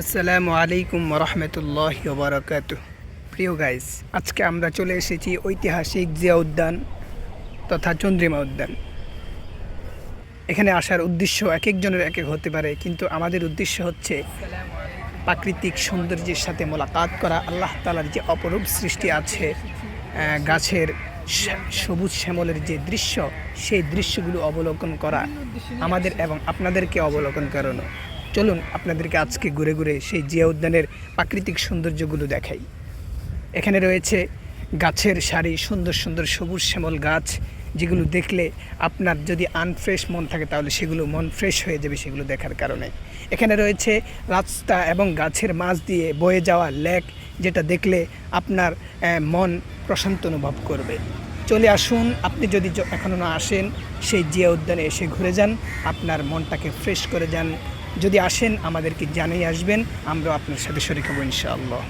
আসসালামু আলাইকুম রহমতুল্লাহ বারকাত প্রিয় গাইস আজকে আমরা চলে এসেছি ঐতিহাসিক জিয়া উদ্যান তথা চন্দ্রিমা উদ্যান। এখানে আসার উদ্দেশ্য এক একজনের এক এক হতে পারে, কিন্তু আমাদের উদ্দেশ্য হচ্ছে প্রাকৃতিক সৌন্দর্যের সাথে মোলাকাত করা, আল্লাহ তালার যে অপরূপ সৃষ্টি আছে গাছের সবুজ শ্যামলের যে দৃশ্য, সেই দৃশ্যগুলো অবলোকন করা আমাদের এবং আপনাদেরকে অবলোকন করানো। চলুন আপনাদেরকে আজকে ঘুরে ঘুরে সেই জিয়া উদ্যানের প্রাকৃতিক সৌন্দর্যগুলো দেখাই। এখানে রয়েছে গাছের সারি, সুন্দর সুন্দর সবুজ শ্যামল গাছ, যেগুলো দেখলে আপনার যদি আনফ্রেশ মন থাকে তাহলে সেগুলো মন ফ্রেশ হয়ে যাবে সেগুলো দেখার কারণে। এখানে রয়েছে রাস্তা এবং গাছের মাঝ দিয়ে বয়ে যাওয়া লেক যেটা দেখলে আপনার মন প্রশান্ত অনুভব করবে। চলে আসুন, আপনি যদি এখনও না আসেন, সেই জিয়া উদ্যানে এসে ঘুরে যান, আপনার মনটাকে ফ্রেশ করে যান যদি আসেন আমাদেরকে জানিয়ে আসবেন আমরা আপনার সাথে শরীর হব ইনশাআল্লাহ।